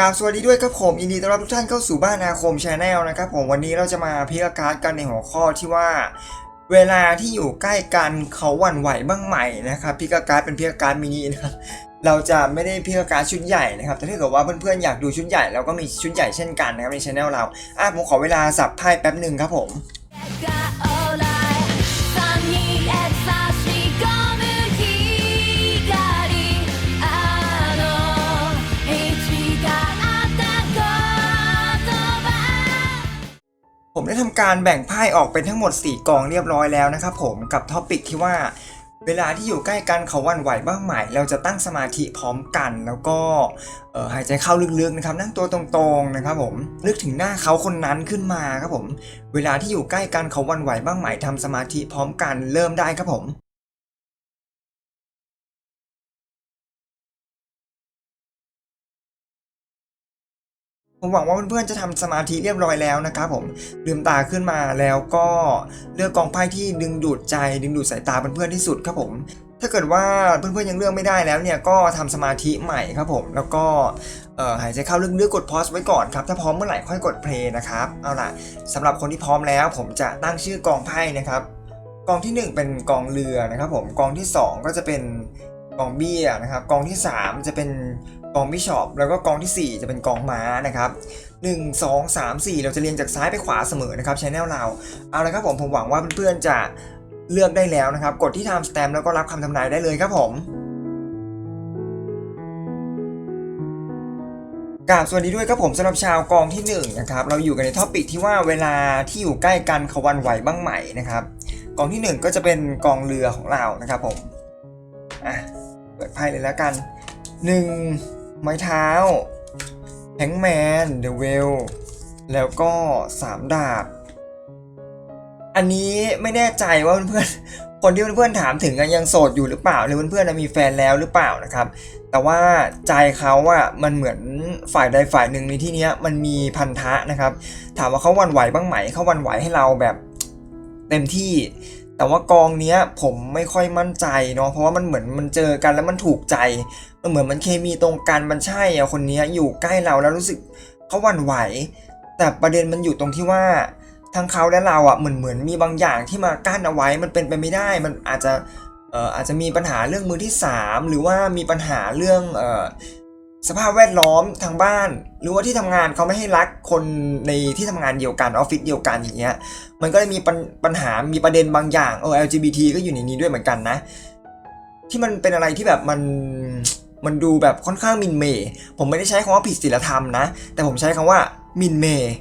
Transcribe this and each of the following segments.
กราบสวัสดีด้วยครับผมยินดีต้อนรับทุกท่านเข้าสู่บ้านอาคมชาแนลนะครับผมวันนี้เราจะมาพิการ์ดกันในหัวข้อที่ว่า เวลาที่อยู่ใกล้กันเขาหวั่นไหวบ้างไหมนะครับพิการ์ดเป็นพิการ์ดมินินะครับเราจะไม่ได้พิการ์ดชุดใหญ่นะครับแต่ถ้าเกิดว่าเพื่อนๆอยากดูชุดใหญ่เราก็มีชุดใหญ่เช่นกันนะครับในช anel เราอะผมขอเวลาสับไพ่แป๊บหนึ่งครับผม ผมได้ทำการแบ่งไพ่ออกเป็นทั้งหมด 4 กองเรียบร้อยแล้วนะครับผมกับท็อปิกที่ว่าเวลาที่อยู่ใกล้กันเขาวันไหวบ้างไหมเราจะตั้งสมาธิพร้อมกันแล้วก็หายใจเข้าลึกๆนะครับ นั่งตัวตรงๆนะครับผมนึกถึงหน้าเขาคนนั้นขึ้นมาครับผม เวลาที่อยู่ใกล้กันเขาวันไหวบ้างไหมทำสมาธิพร้อมกันเริ่มได้ครับผม ผมหวังว่าเพื่อนๆจะทำสมาธิเรียบร้อยแล้วนะครับผมลืมตาขึ้นมาแล้วก็เลือกกองไพ่ที่ดึงดูดใจ ดึงดูดสายตาเพื่อนๆที่สุดครับผม ถ้าเกิดว่าเพื่อนๆยังเลือกไม่ได้แล้วเนี่ยก็ทำสมาธิใหม่ครับผม แล้วก็หายใจเข้าลึกๆกดพอสไว้ก่อนครับถ้าพร้อมเมื่อไหร่ค่อยกดเพลย์นะครับเอาล่ะสำหรับคนที่พร้อมแล้ว ผมจะตั้งชื่อกองไพ่นะครับกองที่หนึ่งเป็นกองเรือนะครับผมกองที่สองก็จะเป็นกองเบี้ยนะครับกองที่สามจะเป็น กองบิชอปแล้วก็กองที่สี่จะเป็นกองม้านะครับหนึ่งสองสามสี่เราจะเรียงจากซ้ายไปขวาเสมอนะครับชแนลเราเอาละครับผมผมหวังว่าเพื่อนๆจะเลือกได้แล้วนะครับ กดที่ time stamp แล้วก็รับคำทำนายได้เลยครับผมกราบสวัสดีด้วยครับผมสำหรับชาวกองที่หนึ่งนะครับเราอยู่กันในท็อปิกที่ว่าเวลาที่อยู่ใกล้กันเขาวันไหวบ้างไหมนะครับกองที่หนึ่งก็จะเป็นกองเรือของเรานะครับผมอะเปิดไพ่เลยแล้วกันหนึ่ง ไม้เท้าแฮงแมนเดอะเวลแล้วก็สามดาบ อันนี้ไม่แน่ใจว่าเพื่อนๆคนที่เพื่อนๆถามถึงอะยังโสดอยู่หรือเปล่าหรือเพื่อนๆมีแฟนแล้วหรือเปล่านะครับ แต่ว่าใจเขาอะมันเหมือนฝ่ายใดฝ่ายหนึ่งในที่นี้มันมีพันธะนะครับ ถามว่าเขาวันไหวบ้างไหมเขาวันไหวให้เราแบบเต็มที่ แต่ว่ากองเนี้ยผมไม่ค่อยมั่นใจเนาะเพราะว่ามันเหมือนมันเจอกันแล้วมันถูกใจมันเหมือนมันเคมีตรงกันมันใช่อะคนนี้อยู่ใกล้เราแล้วรู้สึกเขาหวั่นไหว แต่ประเด็นมันอยู่ตรงที่ว่าทั้งเขาและเราอะเหมือนเหมือนมีบางอย่างที่มากั้นเอาไว้มันเป็นไปไม่ได้ มันอาจจะเอ่ออาจจะมีปัญหาเรื่องมือที่สามหรือว่ามีปัญหาเรื่องเอ่อ สภาพแวดล้อมทางบ้าน หรือว่าที่ทำงานเขาไม่ให้รักคนในที่ทำงานเดียวกันออฟฟิศเดียวกันอย่างเงี้ยมันก็เลยมีปัญหามีประเด็นบางอย่างเออ LGBT ก็อยู่ในนี้ด้วยเหมือนกันนะ ที่มันเป็นอะไรที่แบบมันมันดูแบบค่อนข้างมินเมย์ผมไม่ได้ใช้คำว่าผิดศีลธรรมนะ แต่ผมใช้คำว่ามินเมย์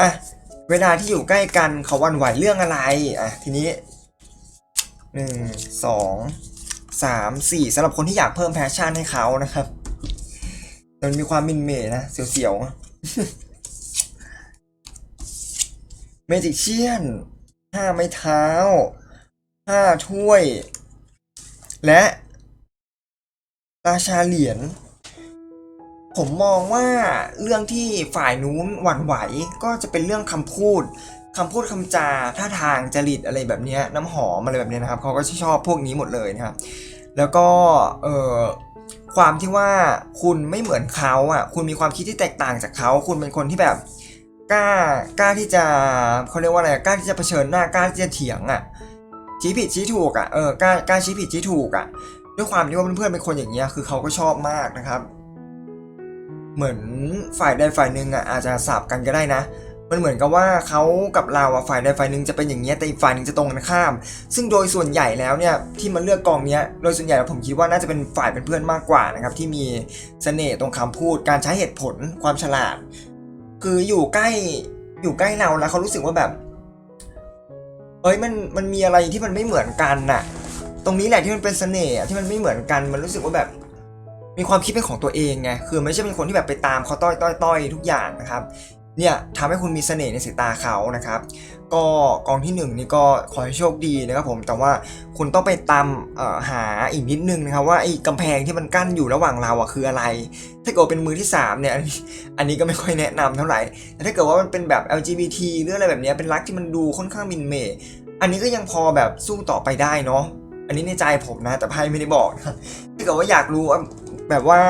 อะเวลาที่อยู่ใกล้กันเขาวันไหวเรื่องอะไรอะทีนี้หนึ่งสอง สามสี่สำหรับคนที่อยากเพิ่มแพชชั่นให้เขานะครับ มันมีความมินเมย์นะเสียวๆเมจิเชียนห้าไม้เท้าห้าถ้วย และราชาเหรียญผมมองว่าเรื่องที่ฝ่ายนู้นหวั่นไหวก็จะเป็นเรื่องคำพูด คำพูดคำจาท่าทางจริตอะไรแบบนี้น้ำหอมอะไรแบบนี้นะครับเขาก็ชอบพวกนี้หมดเลยนะครับแล้วก็เอ่อความที่ว่าคุณไม่เหมือนเขาอะคุณมีความคิดที่แตกต่างจากเขา คุณเป็นคนที่แบบกล้ากล้าที่จะเขาเรียกว่าอะไรกล้าที่จะเผชิญหน้ากล้าที่จะเถียงอะชี้ผิดชี้ถูกอะเออกล้ากล้าชี้ผิดชี้ถูกอะด้วยความที่ว่าเพื่อนๆเป็นคนอย่างเงี้ยคือเขาก็ชอบมากนะครับ เหมือนฝ่ายใดฝ่ายหนึ่งอะอาจจะสับกันก็ได้นะ มันเหมือนกับว่าเขากับเราอะฝ่ายใดฝ่ายหนึ่งจะเป็นอย่างเงี้ยแต่อีกฝ่ายหนึ่งจะตรงกันข้าม ซึ่งโดยส่วนใหญ่แล้วเนี่ยที่มันเลือกกองเนี้ยโดยส่วนใหญ่แล้วผมคิดว่าน่าจะเป็นฝ่ายเป็นเพื่อนมากกว่านะครับที่มีเสน่ห์ตรงคำพูด การใช้เหตุผลความฉลาด คืออยู่ใกล้อยู่ใกล้เราแล้วเขารู้สึกว่าแบบเอ้ยมันมันมีอะไรที่มันไม่เหมือนกันน่ะ ตรงนี้แหละที่มันเป็นเสน่ห์ที่มันไม่เหมือนกันมันรู้สึกว่าแบบ มีความคิดเป็นของตัวเองไงคือไม่ใช่เป็นคนที่แบบไปตามเขาต้อยต้อยต้อยทุกอย่างนะครับ เนี่ยทำให้คุณมีเสน่ห์ในสายตาเขานะครับ ก็กองที่หนึ่งนี่ก็ขอให้โชคดีนะครับผมแต่ว่าคุณต้องไปตามหาอีกนิดนึงนะครับว่าไอ้กำแพงที่มันกั้นอยู่ระหว่างเราอะคืออะไร ถ้าเกิดเป็นมือที่สามเนี่ยอันนี้ก็ไม่ค่อยแนะนำเท่าไหร่แต่ถ้าเกิดว่ามันเป็นแบบ LGBT หรืออะไรแบบนี้เป็นรักที่มันดูค่อนข้างมินเมย์อันนี้ก็ยังพอแบบสู้ต่อไปได้เนาะอันนี้ในใจผมนะแต่ไพ่ไม่ได้บอกนะถ้าเกิดว่าอยากรู้ แบบว่า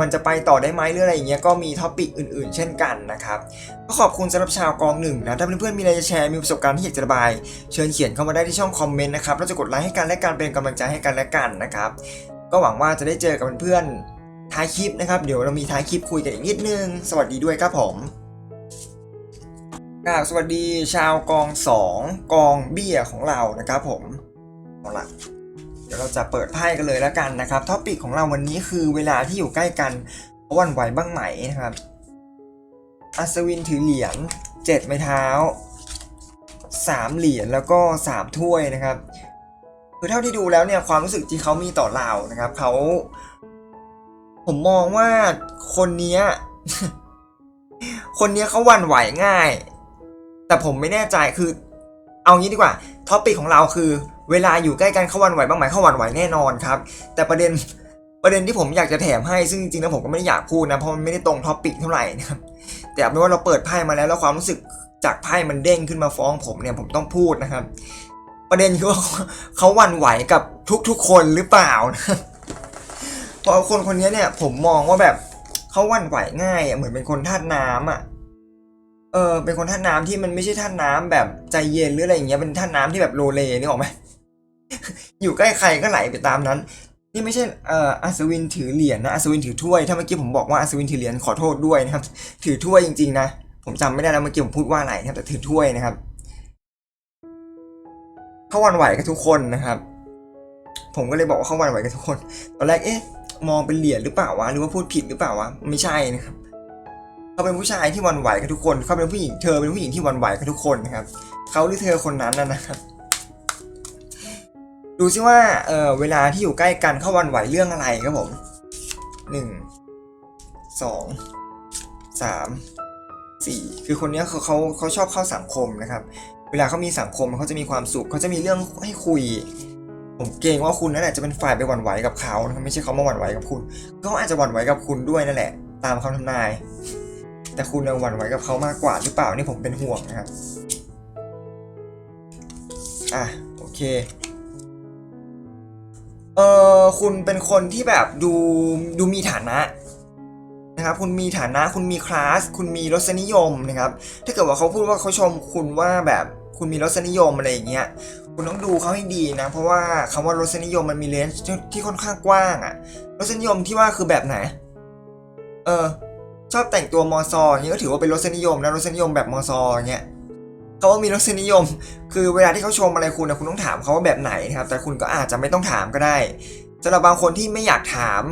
มันจะไปต่อได้ไหมหรืออะไรอย่างเงี้ยก็มีท็อปิกอื่นๆ เช่นกันนะครับก็ขอบคุณสำหรับชาวกองหนึ่งนะถ้าเพื่อนๆมีอะไรจะแชร์มีประสบการณ์ที่อยากจะระบาย เชิญเขียนเข้ามาได้ที่ช่องคอมเมนต์นะครับเราจะกดไลค์ให้กันและกันเป็นกำลังใจให้กันและกันนะครับก็หวังว่าจะได้เจอกับเพื่อนๆท้ายคลิปนะครับเดี๋ยวเรามีท้ายคลิปคุยกันอีกนิดนึง สวัสดีด้วยครับผมกราบสวัสดีชาวกองสองกองเบี้ยของเรานะครับผมเอาละ เดี๋ยวเราจะเปิดไพ่กันเลยแล้วกันนะครับท็อปิกของเราวันนี้คือเวลาที่อยู่ใกล้กันวันไหวบ้างไหมนะครับ อัศวินถือเหรียญเจ็ดไม้เท้าสามเหรียญแล้วก็สามถ้วยนะครับคือเท่าที่ดูแล้วเนี่ยความรู้สึกที่เขามีต่อเรานะครับเขาผมมองว่าคนเนี้ยคนเนี้ยเขาวันไหวง่าย แต่ผมไม่แน่ใจคือ เอางี้ดีกว่าท็อปิกของเราคือ เวลาอยู่ใกล้กันเขาวันไหวบ้างไหมเขาวันไหวแน่นอนครับ แต่ประเด็นประเด็นที่ผมอยากจะแถมให้ซึ่งจริงๆแล้วผมก็ไม่ได้อยากพูดนะเพราะมันไม่ได้ตรงท็อปปิกเท่าไหร่นะครับแต่เอาเป็นว่าเราเปิดไพ่มาแล้วแล้วความรู้สึกจากไพ่มันเด้งขึ้นมาฟ้องผมเนี่ยผมต้องพูดนะครับ ประเด็นคือว่าเขาวันไหวกับทุกๆคนหรือเปล่านะเพราะคนคนนี้เนี่ยผมมองว่าแบบเขาวันไหวง่ายอะเหมือนเป็นคนธาตุน้ำอะเออเป็นคนธาตุน้ำที่มันไม่ใช่ธาตุน้ำแบบใจเย็นหรืออะไรอย่างเงี้ยเป็นธาตุน้ำที่แบบโลเลนี่ออกไหม อยู่ใกล้ใครก็ไหลไปตามนั้น นี่ไม่ใช่เอ่ออัศวินถือเหรียญนะอัศวินถือถ้วยถ้าเมื่อกี้ผมบอกว่าอัศวินถือเหรียญขอโทษด้วยนะครับ ถือถ้วยจริงๆนะผมจำไม่ได้แล้วเมื่อกี้ผมพูดว่าอะไรนะครับแต่ถือถ้วยนะครับเขาวันไหวกับทุกคนนะครับ ผมก็เลยบอกว่าเขาวันไหวกับทุกคนตอนแรกเอ๊ะมองเป็นเหรียญหรือเปล่าวะหรือว่าพูดผิดหรือเปล่าวะไม่ใช่นะครับเขาเป็นผู้ชายที่วันไหวกับทุกคน เขาเป็นผู้หญิงเธอเป็นผู้หญิงที่วันไหวกับทุกคนนะครับเขาหรือเธอคนนั้นนะนะครับ ดูซิว่าเออเวลาที่อยู่ใกล้กันเขาวันไหวเรื่องอะไรครับผมหนึ่งสองสามสี่คือคนนี้เขาเขาเขาชอบเข้าสังคมนะครับ เวลาเขามีสังคมเขาจะมีความสุขเขาจะมีเรื่องให้คุย ผมเกรงว่าคุณนั่นแหละจะเป็นฝ่ายไปหวั่นไหวกับเขานะไม่ใช่เขามาหวั่นไหวกับคุณเขาอาจจะหวั่นไหวกับคุณด้วยนั่นแหละ ตามคำทำนาย แต่คุณเนี่ยหวั่นไหวกับเขามากกว่าหรือเปล่านี่ผมเป็นห่วงนะครับอะโอเค เออคุณเป็นคนที่แบบดูดูมีฐานะนะครับ คุณมีฐานะคุณมีคลาส คุณมีรสนิยมนะครับ ถ้าเกิดว่าเขาพูดว่าเขาชมคุณว่าแบบคุณมีรสนิยมอะไรอย่างเงี้ยคุณต้องดูเขาให้ดีนะ เพราะว่าคำว่ารสนิยมมันมีเลนส์ที่ค่อนข้างกว้างอะรสนิยมที่ว่าคือแบบไหน เออ ชอบแต่งตัวมอซออย่างเงี้ยก็ถือว่าเป็นรสนิยมนะรสนิยมแบบมอซออย่างเงี้ย เขาว่ามีรสนิยม คือเวลาที่เขาชมอะไรคุณนะคุณต้องถามเขาว่าแบบไหนนะครับ แต่คุณก็อาจจะไม่ต้องถามก็ได้สำหรับบางคนที่ไม่อยากถาม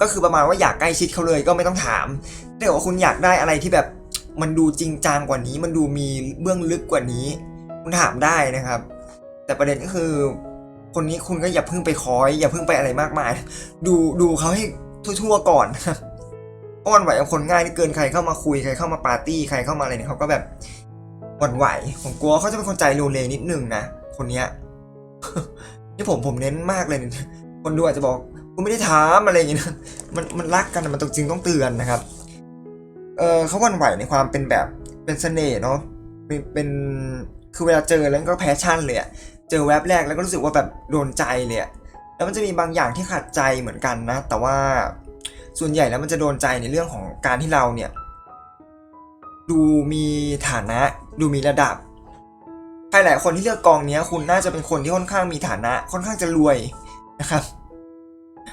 ก็คือประมาณว่าอยากใกล้ชิดเขาเลยก็ไม่ต้องถามถ้าว่าคุณอยากได้อะไรที่แบบมันดูจริงจังกว่านี้ มันดูมีเบื้องลึกกว่านี้ คุณถามได้นะครับ แต่ประเด็นก็คือ คนนี้คุณก็อย่าเพิ่งไปคอย อย่าเพิ่งไปอะไรมากมาย ดูดูเขาให้ทั่วๆก่อนนะครับเพราะหวันไหวกับคนง่ายที่เกินใครเข้ามาคุยใครเข้ามาปาร์ตี้ใครเข้ามาอะไรเนี่ยเขาก็แบบ หวันไหว ผมกลัวเขาจะเป็นคนใจโลเลนิดนึงนะ คนเนี้ยนี่ผมผมเน้นมากเลยนะคนดูอาจจะบอกกูไม่ได้ถามอะไรอย่างเงี้ยมันมันรักกันมันต้องจริงต้องเตือนนะครับ เออเขาหวันไหวในความเป็นแบบเป็นเสน่ห์เนาะเป็นเป็นคือเวลาเจอแล้วก็แพชชั่นเลยอะเจอแวบแรกแล้วก็รู้สึกว่าแบบโดนใจเลยอะแล้วมันจะมีบางอย่างที่ขัดใจเหมือนกันนะ แต่ว่าส่วนใหญ่แล้วมันจะโดนใจในเรื่องของการที่เราเนี่ย ดูมีฐานะ ดูมีระดับ ใครหลายคนที่เลือกกองนี้คุณน่าจะเป็นคนที่ค่อนข้างมีฐานะ ค่อนข้างจะรวยนะครับ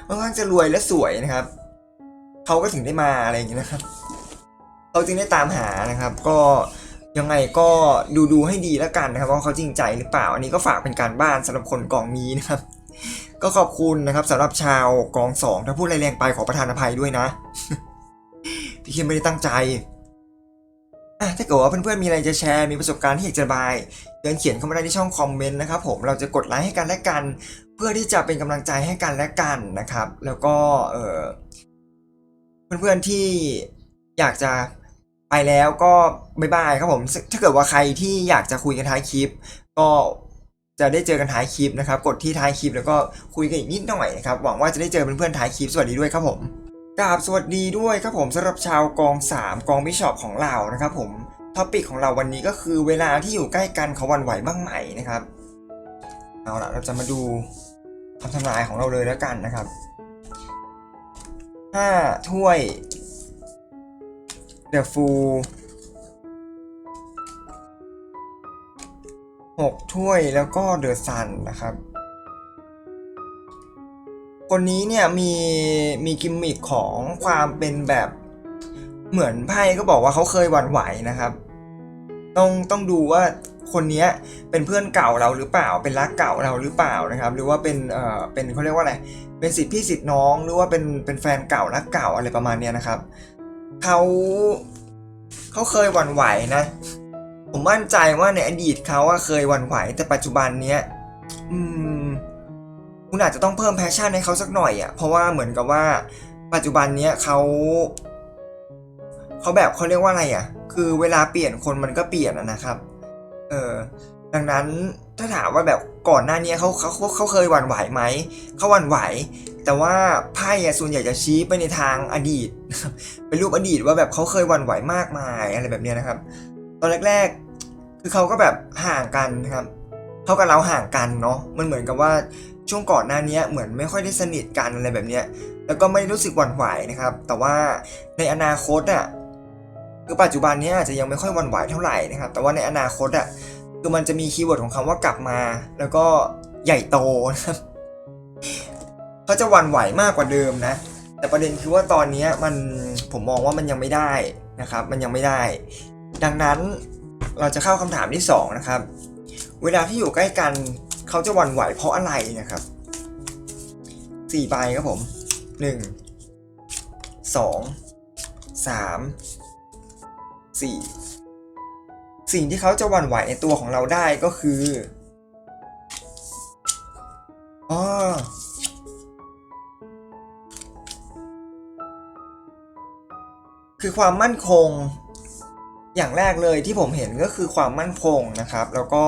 ค่อนข้างจะรวยและสวยนะครับ เขาก็ถึงได้มาอะไรอย่างเงี้ยนะครับเขาจึงได้ตามหานะครับ ก็ยังไงก็ดูดูให้ดีแล้วกันนะครับว่าเขาจริงใจหรือเปล่า อันนี้ก็ฝากเป็นการบ้านสำหรับคนกองนี้นะครับ ก็ขอบคุณนะครับสำหรับชาวกองสองถ้าพูดไรแรงไปขอประทานอภัยด้วยนะ พี่เคิมไม่ได้ตั้งใจ อะถ้าเกิดว่าเพื่อนๆมีอะไรจะแชร์มีประสบการณ์ที่อยากจะบายเดินเขียนเข้ามาได้ที่ช่องคอมเมนต์นะครับผมเราจะกดไลค์ให้กันและกัน เพื่อที่จะเป็นกำลังใจให้กันและกันนะครับ แล้วก็เออเพื่อนๆที่อยากจะไปแล้วก็บายบายครับผม ถ้าเกิดว่าใครที่อยากจะคุยกันท้ายคลิป ก็จะได้เจอกันท้ายคลิปนะครับ กดที่ท้ายคลิปแล้วก็คุยกันอีกนิดหน่อยนะครับหวังว่าจะได้เจอเพื่อนๆท้ายคลิปสวัสดีด้วยครับผม กราบสวัสดีด้วยครับผมสำหรับชาวกอง 3 กองบิชอปของเรานะครับผมท็อปิกของเราวันนี้ก็คือเวลาที่อยู่ใกล้กันเขาวันไหวบ้างไหมนะครับ เอาละเราจะมาดูคำทำนายของเราเลยแล้วกันนะครับห้าถ้วยเดอะฟูหกถ้วยแล้วก็เดอะซันนะครับ คนนี้เนี่ยมีมีกิมมิคของความเป็นแบบเหมือนไพ่ก็บอกว่าเขาเคยหวั่นไหวนะครับ ต้องต้องดูว่าคนนี้เป็นเพื่อนเก่าเราหรือเปล่า เป็นรักเก่าเราหรือเปล่านะครับ หรือว่าเป็นเอ่อเป็นเขาเรียกว่าอะไรเป็นสิทธิพี่สิทธิน้อง หรือว่าเป็นเป็นแฟนเก่ารักเก่าอะไรประมาณเนี้ยนะครับเขาเขาเคยหวั่นไหวนะ ผมมั่นใจว่าในอดีตเขาเคยหวั่นไหวแต่ปัจจุบันเนี้ย อืม คุณอาจจะต้องเพิ่มแพชชั่นให้เขาสักหน่อยอะ่ะเพราะว่าเหมือนกับว่าปัจจุบันเนี้ยเขาเขาแบบเขาเรียกว่าอะไรอะ่ะ คือเวลาเปลี่ยนคนมันก็เปลี่ยนนะครับ เออดังนั้นถ้าถามว่าแบบก่อนหน้านี้เขาเขาเขาเขาเคยหวั่นไหวไหมเขาหวั่นไหว แต่ว่าไพ่อะส่วนใหญ่จะชี้ไปในทางอดีต เป็นรูปอดีตว่าแบบเขาเคยหวั่นไหวมากมายอะไรแบบนี้นะครับ ตอนแรก ๆ คือเขาก็แบบห่างกันนะครับเขากับเราห่างกันเนาะมันเหมือนกับว่า ช่วงก่อนหน้านี้เหมือนไม่ค่อยได้สนิทกันอะไรแบบเนี้ยแล้วก็ไม่ได้รู้สึกหวั่นไหวนะครับ แต่ว่าในอนาคตอะคือปัจจุบันนี้อาจจะยังไม่ค่อยหวั่นไหวเท่าไหร่นะครับ แต่ว่าในอนาคตอะคือมันจะมีคีย์เวิร์ดของคำว่ากลับมา แล้วก็ใหญ่โตนะครับเขาจะหวั่นไหวมากกว่าเดิมนะ แต่ประเด็นคือว่าตอนนี้มันผมมองว่ามันยังไม่ได้นะครับ มันยังไม่ได้ ดังนั้นเราจะเข้าคำถามที่สองนะครับ เวลาที่อยู่ใกล้กัน เขาจะหวั่นไหวเพราะอะไรนะครับสี่ใบครับผมหนึ่งสองสามสี่สิ่งที่เขาจะหวั่นไหวในตัวของเราได้ก็คืออ๋อคือความมั่นคงอย่างแรกเลยที่ผมเห็นก็คือความมั่นคงนะครับ แล้วก็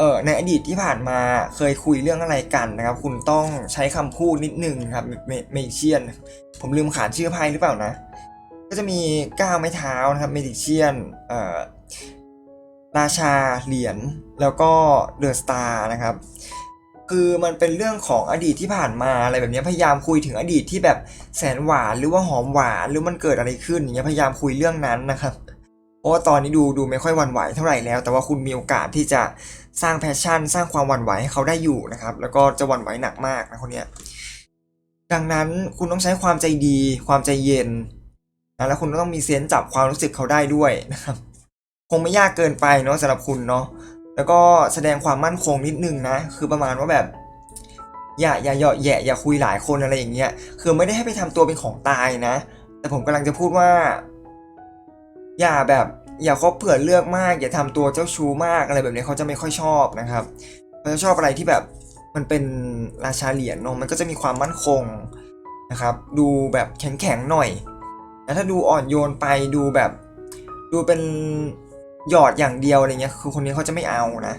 เออในอดีตที่ผ่านมาเคยคุยเรื่องอะไรกันนะครับ คุณต้องใช้คำพูดนิดนึงครับเมเมเชียน ผมลืมขานชื่อไพ่หรือเปล่านะ ก็จะมีก้าวไม้เท้านะครับเมดิเชียนเอ่อราชาเหรียญแล้วก็เดอะสตาร์นะครับ คือมันเป็นเรื่องของอดีตที่ผ่านมาอะไรแบบนี้พยายามคุยถึงอดีตที่แบบแสนหวานหรือว่าหอมหวานหรือมันเกิดอะไรขึ้นอย่างเงี้ยพยายามคุยเรื่องนั้นนะครับเพราะว่าตอนนี้ดูดูไม่ค่อยวันไหวเท่าไหร่แล้ว แต่ว่าคุณมีโอกาสที่จะ สร้างแพชชั่น สร้างความหวั่นไหวให้เขาได้อยู่นะครับ แล้วก็จะหวั่นไหวหนักมากนะคนเนี้ยดังนั้นคุณต้องใช้ความใจดี ความใจเย็นนะแล้วคุณต้องมีเซนส์จับความรู้สึกเขาได้ด้วยนะครับ คงไม่ยากเกินไปเนาะสำหรับคุณเนาะแล้วก็แสดงความมั่นคงนิดนึงนะ คือประมาณว่าแบบ อย่าอย่าเหยาะแยะอย่าคุยหลายคนอะไรอย่างเงี้ยคือไม่ได้ให้ไปทำตัวเป็นของตายนะ แต่ผมกำลังจะพูดว่า อย่าแบบ อย่าคบเผื่อเลือกมาก อย่าทำตัวเจ้าชู้มากอะไรแบบนี้เขาจะไม่ค่อยชอบนะครับเขาจะชอบอะไรที่แบบมันเป็นราชาเหรียญเนอะมันก็จะมีความมั่นคงนะครับ ดูแบบแข็งแข็งๆหน่อยแต่ถ้าดูอ่อนโยนไปดูแบบ ดูเป็นหยอดอย่างเดียวอะไรเงี้ยคือคนนี้เขาจะไม่เอานะ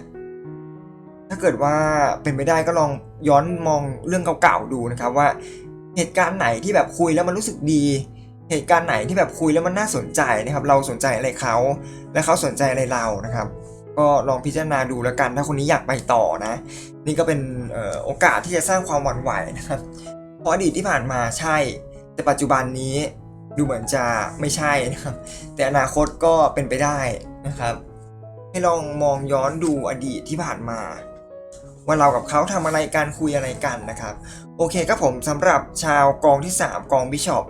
ถ้าเกิดว่าเป็นไปได้ก็ลองย้อนมองเรื่องเก่าๆดูนะครับว่าเหตุการณ์ไหนที่แบบคุยแล้วมันรู้สึกดี เหตุการณ์ไหนที่แบบคุยแล้วมันน่าสนใจนะครับ เราสนใจอะไรเขาและเขาสนใจอะไรเรานะครับ ก็ลองพิจารณาดูแล้วกัน ถ้าคนนี้อยากไปต่อนะ นี่ก็เป็นออโอกาสที่จะสร้างความหวั่นไหวนะครับเพราะอดีตที่ผ่านมาใช่ แต่ปัจจุบันนี้ดูเหมือนจะไม่ใช่นะครับ แต่อนาคตก็เป็นไปได้นะครับ ให้ลองมองย้อนดูอดีตที่ผ่านมาว่าเรากับเขาทำอะไรกันคุยอะไรกันนะครับ โอเคครับผมสำหรับชาวกองที่ 3 กองบิชอป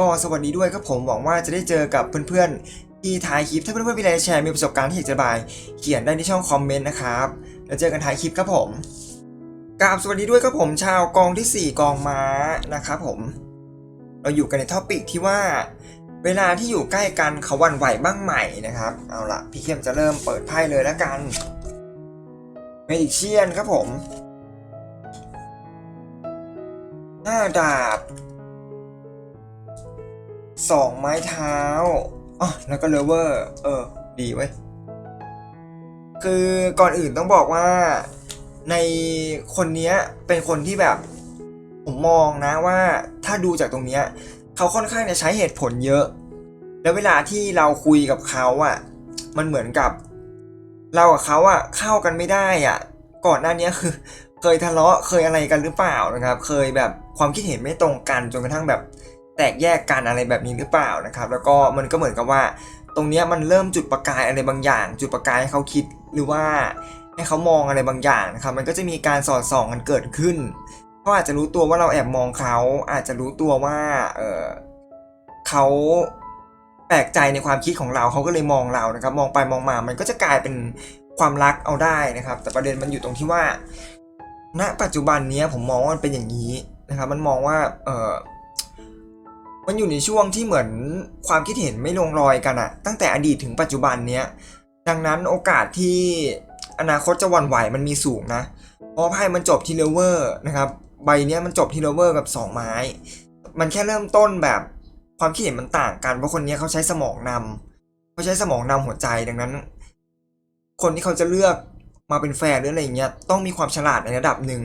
ก็สวัสดีด้วยครับผมหวังว่าจะได้เจอกับเพื่อนๆ ที่ท้ายคลิปถ้าเพื่อนๆมีอะไรแชร์มีประสบการณ์ที่อยากจะบาย เขียนได้ที่ช่องคอมเมนต์นะครับแล้วเจอกันท้ายคลิปครับผมกราบสวัสดีด้วยครับผมชาวกองทีสี่ 4 กองม้านะครับผม เราอยู่กันในท็อปิกที่ว่า เวลาที่อยู่ใกล้กันเขาวันไหวบ้างใหม่นะครับ เอาละพี่เข้มจะเริ่มเปิดไพ่เลยแล้วกันเมดิเชียนครับผมห้าดาบ สองไม้เท้าอ๋อแล้วก็เลเวอร์ เออ ดีเว้ย คือก่อนอื่นต้องบอกว่าในคนนี้เป็นคนที่แบบ ผมมองนะว่าถ้าดูจากตรงเนี้ยเขาค่อนข้างจะใช้เหตุผลเยอะ แล้วเวลาที่เราคุยกับเขาอะ่ะ มันเหมือนกับ เรากับเขาอะ่ะเข้ากันไม่ได้อะ่ะ ก่อนหน้านี้คือ เคยทะเลาะเคยอะไรกันหรือเปล่านะครับ เคยแบบความคิดเห็นไม่ตรงกันจนกระทั่งแบบ แตกแยกกันอะไรแบบนี้หรือเปล่านะครับ แล้วก็มันก็เหมือนกับว่า ตรงนี้มันเริ่มจุดประกายอะไรบางอย่าง จุดประกายให้เขาคิดหรือว่าให้เขามองอะไรบางอย่างนะครับ มันก็จะมีการสอดส่องกันเกิดขึ้นเขาอาจจะรู้ตัวว่าเราแอบมองเขาอาจจะรู้ตัวว่าเออเขาแปลกใจในความคิดของเราเขาก็เลยมองเรานะครับ มองไปมองมา มันก็จะกลายเป็นความรักเอาได้นะครับ แต่ประเด็นมันอยู่ตรงที่ว่า ณ ปัจจุบันนี้ผมมองว่ามันเป็นอย่างนี้นะครับ มันมองว่าเออ มันอยู่ในช่วงที่เหมือนความคิดเห็นไม่ลงรอยกันอะตั้งแต่อดีตถึงปัจจุบันเนี้ยดังนั้นโอกาสที่อนาคตจะวันไหวมันมีสูงนะเพราะไพ่มันจบที่เลเวอร์นะครับใบเนี้ยมันจบที่เลเวอร์กับ 2 ไม้ มันแค่เริ่มต้นแบบความคิดเห็นมันต่างกันเพราะคนเนี้ยเขาใช้สมองนำเขาใช้สมองนำหัวใจดังนั้น คนที่เขาจะเลือกมาเป็นแฟนหรืออะไรเงี้ยต้องมีความฉลาดในระดับหนึ่ง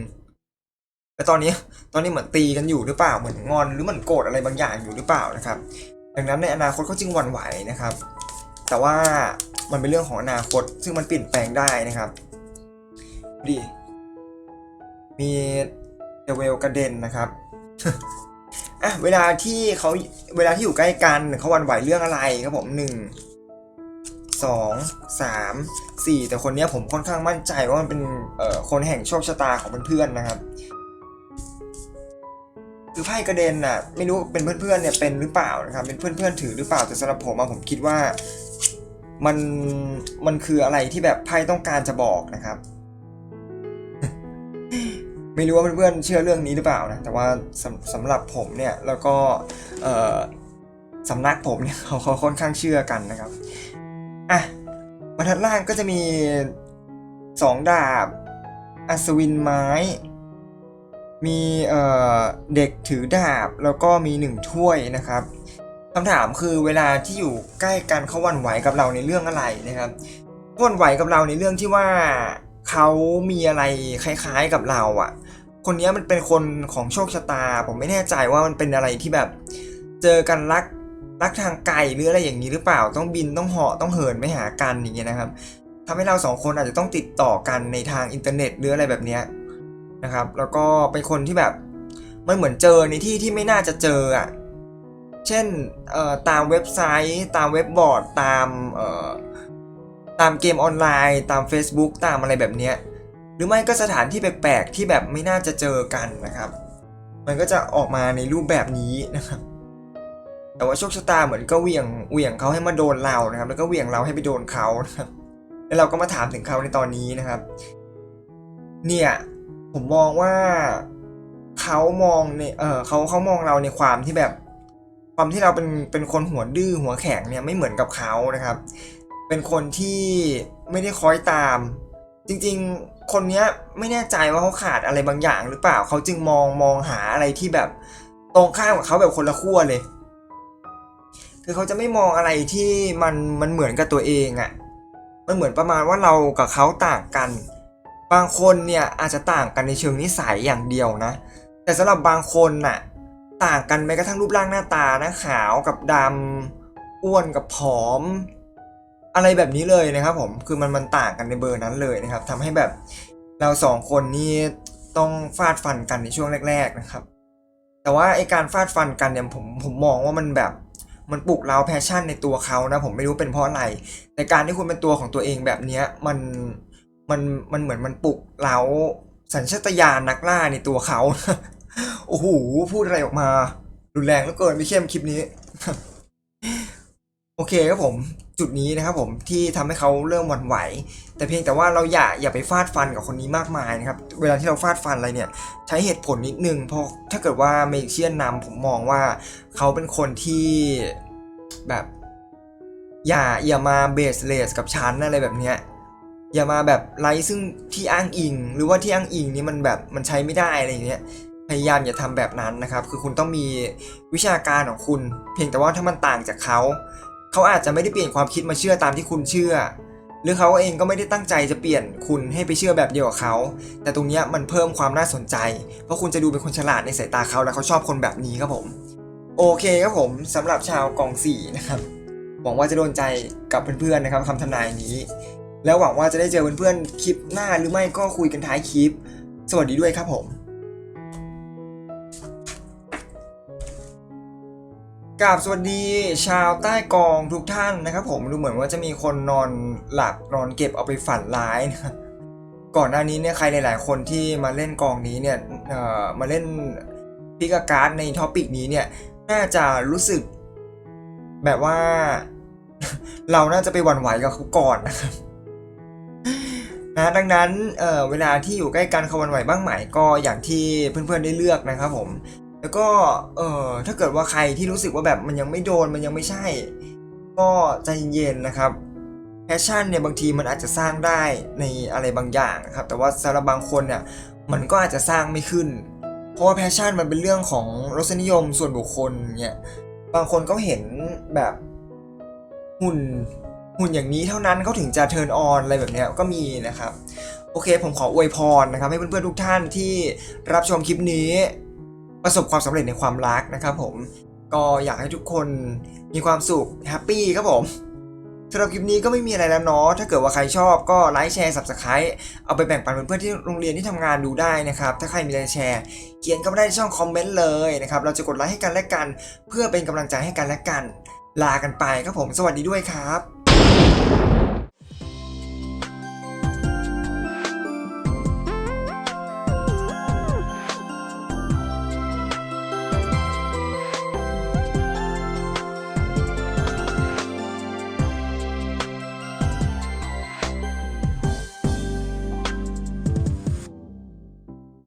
แต่ตอนนี้ตอนนี้เหมือนตีกันอยู่หรือเปล่าเหมือนงอนหรือเหมือนโกรธอะไรบางอย่างอยู่หรือเปล่านะครับ ดังนั้นในอนาคตเขาจึงหวั่นไหวนะครับ แต่ว่ามันเป็นเรื่องของอนาคต ซึ่งมันเปลี่ยนแปลงได้นะครับดีมีเดเวลกระเด็นนะครับอะเวลาที่เขาเวลาที่อยู่ใกล้กันเขาหวั่นไหวเรื่องอะไรครับผมหนึ่งสองสามสี่แต่คนนี้ผมค่อนข้างมั่นใจว่ามันเป็นเอ่อคนแห่งโชคชะตาของเพื่อนๆนะครับ คือไพ่กระเด็นน่ะไม่รู้เป็นเพื่อนๆเนี่ยเป็นหรือเปล่านะครับเป็นเพื่อนๆถือหรือเปล่าแต่สำหรับผมอะผมคิดว่ามันมันคืออะไรที่แบบไพ่ต้องการจะบอกนะครับ ไม่รู้ว่าเพื่อนๆเชื่อเรื่องนี้หรือเปล่านะแต่ว่าสำสำหรับผมเนี่ยแล้วก็สำนักผมเนี่ยเขาเขาค่อนข้างเชื่อกันนะครับอะบรรทัดล่างก็จะมีสองดาบอัศวินไม้ มีเอ่อเด็กถือดาบแล้วก็มีหนึ่งถ้วยนะครับคำถามคือเวลาที่อยู่ใกล้กันเขาวันไหวกับเราในเรื่องอะไรนะครับวันไหวกับเราในเรื่องที่ว่าเขามีอะไรคล้ายๆกับเราอะ่ะ คนนี้มันเป็นคนของโชคชะตา ผมไม่แน่ใจว่ามันเป็นอะไรที่แบบ เจอกันรักรักทางไกลหรืออะไรอย่างนี้หรือเปล่าต้องบินต้องเหาะต้องเหินไม่หากันอย่างเงี้ยนะครับทำให้เราสองคนอาจจะต้องติดต่อกันในทางอินเทอร์เน็ตหรืออะไรแบบเนี้ย นะครับ แล้วก็เป็นคนที่แบบมันเหมือนเจอในที่ที่ไม่น่าจะเจออะเช่นตามเว็บไซต์ ตามเว็บบอร์ดตามตามเกมออนไลน์ ตาม Facebook ตามอะไรแบบเนี้ยหรือไม่ก็สถานที่แปลกๆที่แบบไม่น่าจะเจอกันนะครับ มันก็จะออกมาในรูปแบบนี้นะครับ แต่ว่าโชคชะตาเหมือนก็เหวี่ยงเหวี่ยงเขาให้มาโดนเรานะครับ แล้วก็เหวี่ยงเราให้ไปโดนเขานะครับแล้วเราก็มาถามถึงเขาในตอนนี้นะครับ เนี่ย ผมมองว่าเขามองในเออเขาเขามองเราในความที่แบบ ความที่เราเป็นเป็นคนหัวดื้อหัวแข็งเนี่ยไม่เหมือนกับเขานะครับ เป็นคนที่ไม่ได้คอยตาม จริงๆ คนเนี้ยไม่แน่ใจว่าเขาขาดอะไรบางอย่างหรือเปล่าเขาจึงมองมองหาอะไรที่แบบตรงข้ามกับเขาแบบคนละขั้วเลย คือเขาจะไม่มองอะไรที่มันมันเหมือนกับตัวเองอะ่ะ มันเหมือนประมาณว่าเรากับเขาต่างกัน บางคนเนี่ยอาจจะต่างกันในเชิงนิสัยอย่างเดียวนะ แต่สำหรับบางคนน่ะต่างกันแม้กระทั่งรูปร่างหน้าตานะขาวกับดำอ้วนกับผอม อะไรแบบนี้เลยนะครับผมคือมันมันต่างกันในเบอร์นั้นเลยนะครับทำให้แบบเราสองคนนี่ต้องฟาดฟันกันในช่วงแรก ๆนะครับ แต่ว่าไอการฟาดฟันกันเนี่ยผมผมมองว่ามันแบบมันปลุกเราแพชชั่นในตัวเขานะ ผมไม่รู้เป็นเพราะอะไร แต่การที่คุณเป็นตัวของตัวเองแบบเนี้ยมัน มันมันเหมือนมันปลุกเร้าสัญชาตญาณนักล่าในตัวเขา โอ้โห พูดอะไรออกมา รุนแรงเหลือเกินพี่เข้มคลิปนี้ โอเคครับผมจุดนี้นะครับผมที่ทำให้เขาเริ่มหวั่นไหว แต่เพียงแต่ว่าเราอย่าอย่าไปฟาดฟันกับคนนี้มากมายนะครับ เวลาที่เราฟาดฟันอะไรเนี่ย ใช้เหตุผลนิดนึงเพราะถ้าเกิดว่าเมกเชียนนำผมมองว่าเขาเป็นคนที่แบบ อย่าอย่ามาเบสเลสกับฉันอะไรแบบเนี้ย อย่ามาแบบไร้ซึ่งที่อ้างอิง หรือว่าที่อ้างอิงนี้มันแบบมันใช้ไม่ได้อะไรอย่างเงี้ยพยายามอย่าทำแบบนั้นนะครับ คือคุณต้องมีวิชาการของคุณ เพียงแต่ว่าถ้ามันต่างจากเขา เขาอาจจะไม่ได้เปลี่ยนความคิดมาเชื่อตามที่คุณเชื่อ หรือเขาเองก็ไม่ได้ตั้งใจจะเปลี่ยนคุณให้ไปเชื่อแบบเดียวกับเขา แต่ตรงเนี้ยมันเพิ่มความน่าสนใจ เพราะคุณจะดูเป็นคนฉลาดในสายตาเขาและเขาชอบคนแบบนี้ครับผม โอเคครับผมสำหรับชาวกองสี่นะครับหวังว่าจะโดนใจกับเพื่อนๆนะครับคำทำนายนี้ แล้วหวังว่าจะได้เจอเพื่อนๆคลิปหน้าหรือไม่ก็คุยกันท้ายคลิป สวัสดีด้วยครับผม กราบสวัสดีชาวใต้กองทุกท่านนะครับผมดูเหมือนว่าจะมีคนนอนหลับนอนเก็บเอาไปฝันร้ายนะก่อนหน้านี้เนี่ยใครหลาย ๆ คนที่มาเล่นกองนี้เนี่ยมาเล่นพิกาการ์ดในท็อปิกนี้เนี่ยน่าจะรู้สึกแบบว่าเราน่าจะไปหวั่นไหวกับเขาก่อนนะครับ นะดังนั้นเออเวลาที่อยู่ใกล้กันเขาวันไหวบ้างไหมก็อย่างที่เพื่อนๆได้เลือกนะครับผมแล้วก็เออถ้าเกิดว่าใครที่รู้สึกว่าแบบมันยังไม่โดนมันยังไม่ใช่ ก็ใจเย็นๆนะครับแพชชั่นเนี่ยบางทีมันอาจจะสร้างได้ในอะไรบางอย่างนะครับแต่ว่าสำหรับบางคนเนี่ยมันก็อาจจะสร้างไม่ขึ้น เพราะว่าแพชชั่นมันเป็นเรื่องของรสนิยมส่วนบุคคลเนี่ยบางคนก็เห็นแบบหุ่น หุ่นอย่างนี้เท่านั้นเขาถึงจะเทิร์นออนอะไรแบบนี้ก็มีนะครับโอเค ผมขออวยพรนะครับ ให้เพื่อนๆทุกท่านที่รับชมคลิปนี้ ประสบความสำเร็จในความรักนะครับผมก็อยากให้ทุกคนมีความสุขแฮปปี้ครับผมสำหรับคลิปนี้ก็ไม่มีอะไรแล้วเนาะ ถ้าเกิดว่าใครชอบก็ไลค์แชร์ subscribe เอาไปแบ่งปันเพื่อนๆที่โรงเรียนที่ทำงานดูได้นะครับ ถ้าใครมีอะไรแชร์ เขียนก็มาได้ช่องคอมเมนต์เลยนะครับ เราจะกดไลค์ให้กันและกัน เพื่อเป็นกำลังใจให้กันและกัน ลากันไปครับผม สวัสดีด้วยครับ